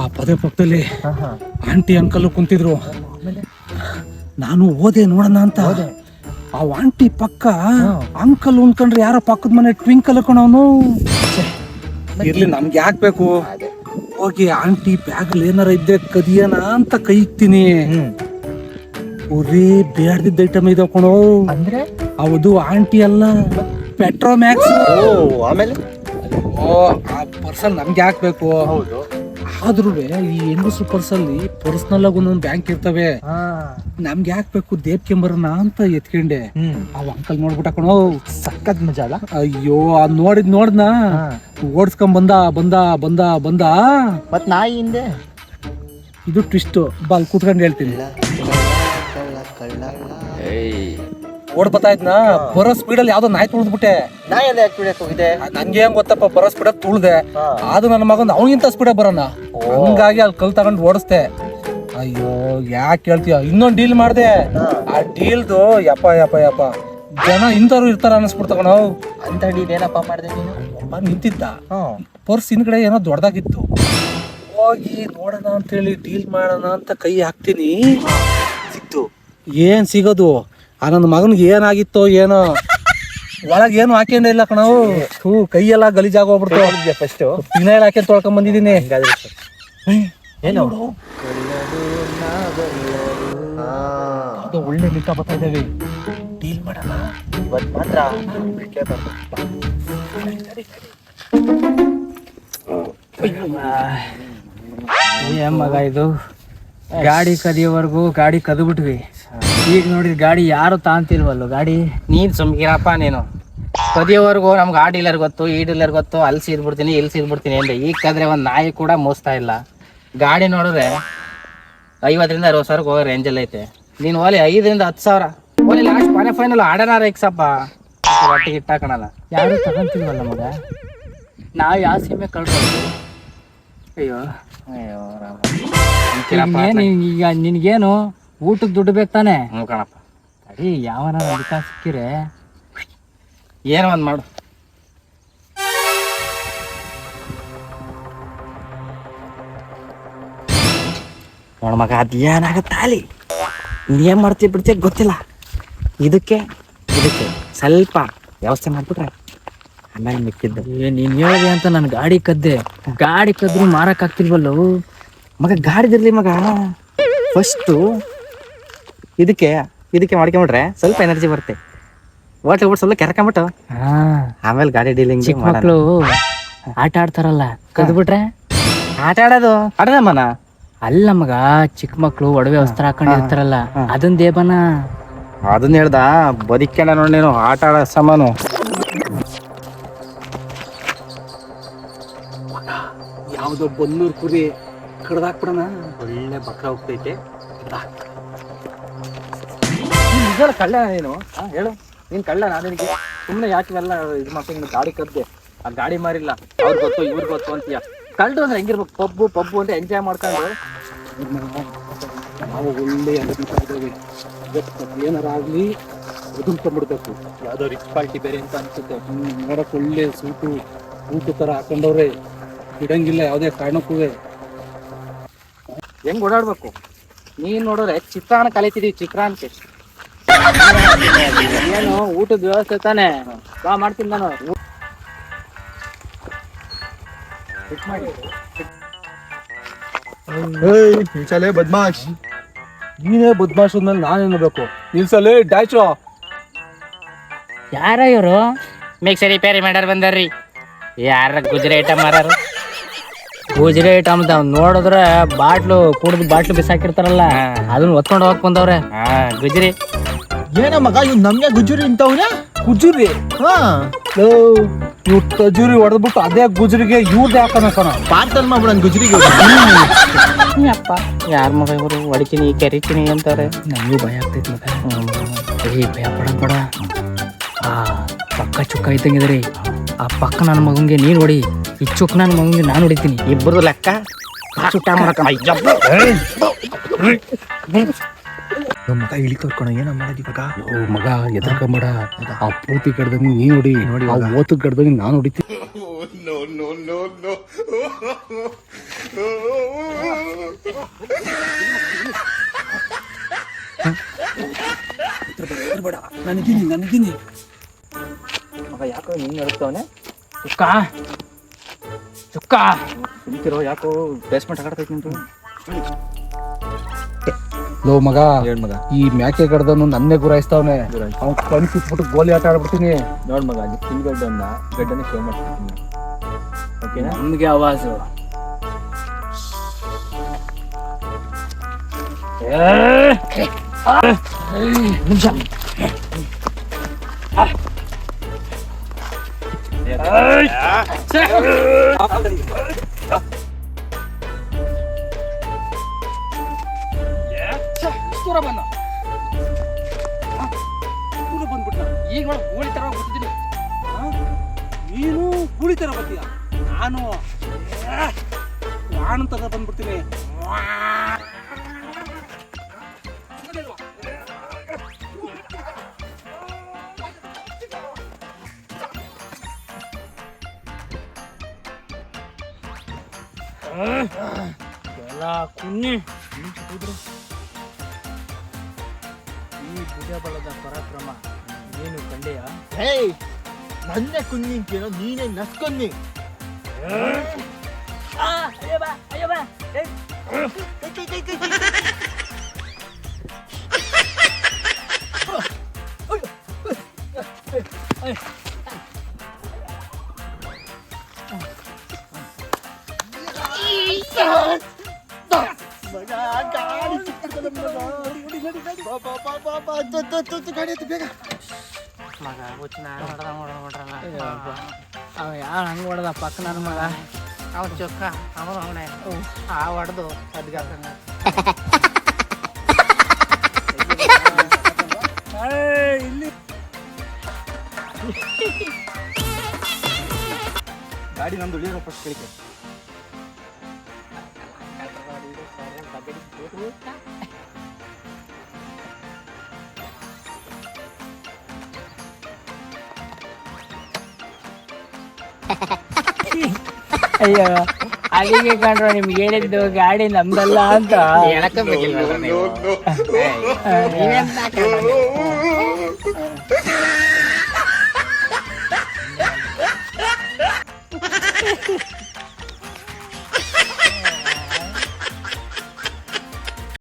ಆ ಪದೇ ಪಕ್ಕದಲ್ಲಿ ಆಂಟಿ ಅಂಕಲ್ ಕುಂತಿದ್ರು. ನಾನು ಓದೆ ನೋಡೋಣ ಅಂತ. ಆ ಆಂಟಿ ಪಕ್ಕ ಅಂಕಲ್ ಉಣ್ಕೊಂಡ್ರೆ ಯಾರೋ ಪಕ್ಕದ ಮನೆ ಟ್ವಿಂಕಲ್ ಕಣವನು. ಇರ್ಲಿ ನಮ್ಗೆ ಯಾಕೆ ಬೇಕು? ಹೋಗಿ ಆಂಟಿ ಬ್ಯಾಗ್ ಏನಾರ ಇದ್ದೆ ಕದಿಯನ ಅಂತ ಕೈ ಇಕ್ತೀನಿ. ಒರೇ ಬೇಡದಿದ್ದ ಐಟಮ್ ಇದಾವ ಕಣೋ. ಅಂದ್ರೆ? ಹೌದು ಆಂಟಿ ಅಲ್ಲ. ಪೆಟ್ರೋಮ್ಯಾಕ್ಸ್ ಓ ಆಮೇಲೆ? ಓ ಆ ಪರ್ಸಲ್ ನಮ್ಗೆ ಯಾಕೆ ಬೇಕು? ಹೌದು. ಆದ್ರೂ ಈ ಹೆಂಗಸರು ಪರ್ಸಲ್ಲಿ ಪರ್ಸನಲ್ ಆಗಿ ಒಂದೊಂದು ಬ್ಯಾಂಕ್ ಇರ್ತವೆ. ನಮ್ಗೆ ಯಾಕೆ ಬೇಕು ದೇವ್ಕೆಂಬರನ ಅಂತ ಎತ್ಕೊಂಡೆ. ಆ ಅವ್ ಅಂಕಲ್ ನೋಡ್ಬಿಟ್ಟ ಕಣೋ ಸಕ್ಕತ್ ಮಜಾ ಅಲ್ಲ? ಅಯ್ಯೋ ಅದ್ ನೋಡಿದ್ ನೋಡ್ನ ಓಡಿಸ್ಕೊಂಡ್ ಬಂದ ಬಂದ ಬಂದ ಬಂದ. ಮತ್ ನಾಯಿ ಹಿಂದೆ? ಇದು ಟ್ವಿಸ್ಟ್ ಬಾ ಅಲ್ಲಿ ಕೂತ್ಕೊಂಡು ಹೇಳ್ತೀನಿ. ಓಡ್ ಬರ್ತಾ ಇದ್ನ ಬರೋ ಸ್ಪೀಡಲ್ಲಿ ಯಾವ್ದೋ ನಾಯಿ ತುಳಿದ್ಬಿಟ್ಟೆ. ಎಲ್ಲ ಹೋಗಿದೆ? ನಂಗೆ ಹೆಂಗ್ ಗೊತ್ತಪ್ಪ ಬರೋ ಸ್ಪೀಡ್ ತುಳ್ದೆ. ಅದು ನನ್ನ ಮಗನ್ ಅವನಿಗಿಂತ ಸ್ಪೀಡ್ ಬರೋಣ. ಹಂಗಾಗಿ ಅಲ್ಲಿ ಕಲ್ ತಗೊಂಡು ಓಡಿಸ್ದೆ. ಅಯ್ಯೋ ಯಾಕೆ ಹೇಳ್ತೀಯ? ಇನ್ನೊಂದ್ ಡೀಲ್ ಮಾಡ್ದೆ. ಆ ಡೀಲ್ದು ಯಪ್ಪ ಯಪ್ಪ ಯಪ್ಪ. ಜನ ಇಂಥವ್ರು ಇರ್ತಾರ ಅನಿಸ್ಬಿಡ್ತ ಕಣೋ. ಅಂತ ಡೀಲ್ ಏನಪ್ಪ ಮಾಡಿದೆ ನೀನು? ಒಬ್ಬ ನಿಂತಿದ್ದ. ಪರ್ಸ್ ಹಿಂದ್ಗಡೆ ಏನೋ ದೊಡ್ಡದಾಗಿತ್ತು ಹೋಗಿ ನೋಡೋಣ ಅಂತೇಳಿ ಡೀಲ್ ಮಾಡೋಣ ಅಂತ ಕೈ ಹಾಕ್ತೀನಿ. ಸಿಕ್ತು. ಏನ್ ಸಿಗೋದು? ಆ ನನ್ನ ಮಗನಿಗೆ ಏನಾಗಿತ್ತೋ ಏನೋ. ಒಳಗೆ ಏನು ಹಾಕೊಂಡೇ ಇಲ್ಲ ಕಣವು ಹೂ ಕೈಯೆಲ್ಲ ಗಲೀಜಾಗೋಗ್ಬಿಡ್ತು ಫಸ್ಟ್ ಫಿನೈಲ್ ಹಾಕಿ ತೊಳ್ಕೊಂಡ್ ಬಂದಿದ್ದೀನಿ. ಏನು ಅದು ಒಳ್ಳೆ ಮಿಕ್ಕ ಬರ್ತಾ ಇದ್ದೇವೆ ಡೀಲ್ ಮಾಡೋಣ ಇವತ್ ಮಾತ್ರ ಏ ಮಗ ಇದು. ಗಾಡಿ ಕದಿಯೋವರೆಗೂ ಗಾಡಿ ಕದ್ಬಿಟ್ವಿ. ಈಗ ನೋಡಿದ ಗಾಡಿ ಯಾರು ತಾಂತಿಲ್ವಲ್ಲ ಗಾಡಿ? ನೀನ್ ಸುಮ್ಕಿರಪ್ಪ ನೀನು. ಕದಿಯವರೆಗೂ ನಮ್ಗೆ ಆ ಡೀಲರ್ ಗೊತ್ತು ಈ ಡೀಲರ್ ಗೊತ್ತು ಅಲ್ಲಿ ಸೀದ್ಬಿಡ್ತೀನಿ ಇಲ್ಲಿ ಸೀದ್ಬಿಡ್ತೀನಿ ಅಂದ್ರೆ ಈಗ ಕದ್ರೆ ಒಂದ್ ನಾಯಿ ಕೂಡ ಮೋಸ್ತಾ ಇಲ್ಲ. ಗಾಡಿ ನೋಡಿದ್ರೆ ಐವತ್ತರಿಂದ ಅರವತ್ತು ಸಾವಿರ ಹೋಗೋ ರೇಂಜಲ್ಲಿ ಐತೆ. ನೀನ್ ಓಲಿ ಐದರಿಂದ ಹತ್ತು ಸಾವಿರ. ಓಲಿ ಲಾಸ್ಟ್ ಮನೆ ಫೈನಲ್ ಆಡನಾರ ಎಕ್ಸಪ್ಪ ಒಟ್ಟಿಗೆ ಇಟ್ಟಾಕಣಲ್ಲ. ಯಾರು ತಗೊಂತಿಲ್ವಲ್ಲ ಮಗ? ನಾವು ಯಾವ ಸೀಮೆ ಕಳ್ಕೊಂಡು ಅಯ್ಯೋ. ಅಯ್ಯೋ ರಾಮ. ಈಗ ಏನ್ ಈಗ ನಿನ್ಗೇನು? ಊಟಕ್ಕೆ ದುಡ್ಡು ಬೇಕು ತಾನೆ? ಹ್ಞೂ ಕಣಪ್ಪ. ಅಡಿ ಯಾವನ ಅಧಿಕ ಸಿಕ್ಕಿರೆ? ಏನೋ ಒಂದು ಮಾಡು. ನೋಡ ಮಗ ಅದ್ ಏನಾಗತ್ತ ಅಲ್ಲಿ? ನೀನ್ ಏನ್ ಮಾಡ್ತೀವಿ ಬಿಡ್ತೀಯ ಗೊತ್ತಿಲ್ಲ. ಇದಕ್ಕೆ ಇದಕ್ಕೆ ಸ್ವಲ್ಪ ವ್ಯವಸ್ಥೆ ಮಾಡ್ಬಿಟ್ರೆ ಆಮೇಲೆ ಮಿಕ್ಕಿದ್ದ. ನೀನು ನೀನ್ ಹೇಳಿದೆ ಅಂತ ನನ್ ಗಾಡಿ ಕದ್ದೆ. ಗಾಡಿ ಕದ್ರು ಮಾರಕ್ ಮಗ ಮಗ ಗಾಡಿದಿರ್ಲಿ ಮಗ. ಫಸ್ಟು ಇದಕ್ಕೆ ಇದಕ್ಕೆ ಮಾಡ್ಕೊಂಬಿಟ್ರೆ ಸ್ವಲ್ಪ ಎನರ್ಜಿ ಬರುತ್ತೆ. ಓಟ್ಲಿ ಬಿಟ್ಟು ಸ್ವಲ್ಪ ಕೆರ್ಕೊಂಬಿಟ್ಟು ಆಮೇಲೆ ಗಾಡಿ ಡೀಲಿಂಗ್ ಚಿಕ್ಕ ಮಕ್ಳು ಆಟ ಆಡ್ತಾರಲ್ಲ ಕದ್ಬಿಟ್ರೆ ಆಟ ಆಡೋದು ಆಡದಮ್ಮನ ಅಲ್ಲ ಮಗ ಚಿಕ್ಕ ಮಕ್ಳು ಒಡವೆ ವಸ್ತ್ರ ಹಾಕೊಂಡಿರ್ತಾರಲ್ಲ ಅದನ್ ದೇಬನ ಅದನ್ನ ಹೇಳ್ದ ಬದುಕ್ಯಾಣ ನೋಡಿ ನೀನು ಆಟ ಆಡೋ ಸಾಮಾನು ಯಾವುದೋ ಬನ್ನೂರು ಕುರಿ ಕಡ್ದಾಕ್ಬಿಡಣ ಒಳ್ಳೆ ಬಕ್ರ ಹೋಗ್ತೈತೆ ನಿಜ ಕಳ್ಳ ನೀನು? ಹೇಳು. ನೀನ್ ಕಳ್ಳ ನಾನು ನಿನಗೆ ಸುಮ್ಮನೆ ಯಾಕೆ ಇವೆಲ್ಲ ಇದು ಮಾಡ್ತೀನಿ ಗಾಡಿ ಕದ್ದೆ. ಆ ಗಾಡಿ ಮಾರಿಲ್ಲ. ಅವ್ರು ಗೊತ್ತು, ಇವ್ರು ಗೊತ್ತು ಅಂತೀಯ. ಕಳ್ಳು ಅಂದ್ರೆ ಹೆಂಗಿರ್ಬೇಕು? ಪಬ್ಬು ಪಬ್ಬು ಅಂತ ಎಂಜಾಯ್ ಮಾಡ್ಕೊಂಡು. ನಾವು ಒಳ್ಳೆ ಇದ್ದೇವೆ ಇವತ್ತು ಏನಾರ ಆಗ್ಲಿ ಬದುಕೊಂಡ್ಬಿಡ್ಬೇಕು ಯಾವ್ದೋ ರಿಚ್ ಪಾರ್ಟಿ ಬೇರೆ ಅಂತ ಅನ್ಸುತ್ತೆ. ನೋಡಕ್ ಒಳ್ಳೆ ಸೂಟು ಊಟ ತರ ಹಾಕೊಂಡವ್ರೆ. ಬಿಡಂಗಿಲ್ಲ, ಯಾವ್ದೇ ಕಾರಣಕ್ಕೂ. ಹೆಂಗ್ ಓಡಾಡ್ಬೇಕು? ನೀನ್ ನೋಡೋರೆ, ಚಿತ್ರಾನ್ನ ಕಲಿತಿದೀವಿ ಚಿತ್ರಾನ್ನಕ್ಕೆ. ಏನು ಊಟದ ವ್ಯವಸ್ಥೆ ತಾನೆ. ಬಾ ಮಾಡ್ತೀನಿ ನಾನು. ನಿಲ್ಸಲೇ ಬದ್ಮಾಶ್. ನೀನೇ ಬದ್ಮಾಷದ್ಮೇಲೆ ನಾನೇನು ಬೇಕು ನಿಲ್ಸಲೇ ಡ್ಯಾಚೋ. ಯಾರ ಇವರು? ಮಿಕ್ಸಿ ರಿಪೇರಿ ಮಾಡ್ಯಾರ ಬಂದಾರ್ರಿ. ಯಾರ ಗುಜರಿ ಐಟಮ್ ಮಾರಾರು? ಗುಜರಿ ಐಟಮ್ ನೋಡಿದ್ರೆ ಬಾಟ್ಲು ಕುಡ್ದು ಬಾಟ್ಲು ಬಿಸಾಕಿರ್ತಾರಲ್ಲ ಅದನ್ನ ಒತ್ಕೊಂಡು ಹೋಗಕ್ ಬಂದವ್ರೆ. ಹಾ ಗುಜರಿ. ಏನ ಮಗ ಇವ್ ನಮ್ಗೆ ಗುಜರಿ ಇಂತವ್ನ ಗುಜರಿ ಹಾ ಇವ್ ತಜುರಿ ಹೊಡೆದ್ಬಿಟ್ಟು ಅದೇ ಗುಜರಿಗೆ ಇವ್ರದ್ದು ಯಾಕನ ಕಣ ಪಾರ್ಸಲ್ ಮಾಡ್ಬಿಡ ಗುಜರಿಗೆ ಅಪ್ಪ ಯಾರ ಮಗ ಇವರು ಹೊಡಿತೀನಿ ಕೆರಿತೀನಿ ಅಂತಾರೆ ನನಗೂ ಭಯ ಆಗ್ತೈತಿ ಮಗ ಏ ಭಯ ಪಡ ಬಡ ಆ ಪಕ್ಕ ಚುಕ್ಕ ಇದ್ದಂಗಿದ್ರಿ ಆ ಪಕ್ಕ ನನ್ನ ಮಗಂಗೆ ನೀನು ಹೊಡಿ ಈ ಚುಕ್ ನನ್ನ ಮಗಂಗೆ ನಾನು ಹೊಡಿತೀನಿ ಇಬ್ಬರದು ಲೆಕ್ಕ ಚುಟ್ಟ ಮಾಡ್ಕೊಂಡ ನಮ್ಮ ಮಗ ಇಳಿ ತೋರ್ಕೊಣ ಏನೋ ಮಾಡೋದು ಇವಾಗ? ಓ ಮಗ ಎದ್ರಕೊಂಬೇಡ. ಆ ಪೂತಿ ಕಡ್ದಂಗೆ ನೀ ನೋಡಿ ನೋಡಿ ಆ ಓತು ಕಡ್ದಂಗೆ ನಾನು ಹೊಡಿತೀನಿ. ನನಗಿನಿ ನನಗಿನಿ. ಮಗ ಯಾಕೋ ನೀನ್ ನಡುತ್ತವನೆ ಚುಕ್ಕ. ಚುಕ್ಕ. ಯಾಕೋ ಬೇಸ್ಮೆಂಟ್ ಆಗಾಡ್ತೈತಿ ನಿಂತು ಲೋ ಮಗ ಹೇಳ್ ಮಗ ಈ ಮ್ಯಾಕೆ ಕಡ್ದನು ನನ್ನೇ ಗುರಾಯಿಸ್ತಾವನೆ ಅವ್ನು ಕಣ್ ಕಿತ್ಬಿಟ್ಟು ಗೋಲಿ ಆಟ ಆಡ್ಬಿಡ್ತೀನಿ ನೋಡ್ ಮಗ ಅಲ್ಲಿ ಫುಲ್ ಗಡ್ಡನ್ನ ಗಡ್ಡನ್ನ ಸೇವ್ ಮಾಡ್ತೀನಿ ಓಕೆನಾ ನಮ್ಗೆ ನಿಮಿಷ ದೂರ ಬಂದ ಬಂದ್ಬಿಟ್ಟ ಈಗ ನೋಡಿ ಗೋಳಿ ತರ ಬರ್ತಿದ್ದೀನಿ ನೀನು ಕೂಲಿ ತರ ಬರ್ತೀಯ ನಾನು ನಾನು ತರ ಬಂದ್ಬಿಡ್ತೀನಿ ಎಲ್ಲ ಕುನ್ನಿ ಈ ಭುಜಬಲದ ಪರಾಕ್ರಮ ನೀನು ಕಂಡೆಯ ಹೇ ನನ್ನ ಕುನ್ನಿ ಕೇಳೋ ನೀನೇ ನಸ್ಕೊನ್ನಿ. ಮಗ ಗಾಡಿ ಹೊಡೆದ ಅವ ಯಾರು ಹಂಗೆ ಹೊಡೆದ ಪಕ್ಕ ನನ್ನ ಅವ ಚೊಕ್ಕ ಅವನು ಅವನೇ ಆ ಹೊಡೆದು ಅದ್ಗಾಕಂಗ ಗಾಡಿ ನಮ್ದು ಉಳಿಯೋ ಫಸ್ಟ್ ಕೇಳಿಕೆ. ಅಯ್ಯೋ ಅಲ್ಲಿಗೆ ಕಣ್ರ ನಿಮ್ಗೆ ಹೇಳಿದ್ದು ಗಾಡಿ ನಮ್ದಲ್ಲ ಅಂತ. ಹೇಳಕ್ಕಬೇಕಿಲ್ಲ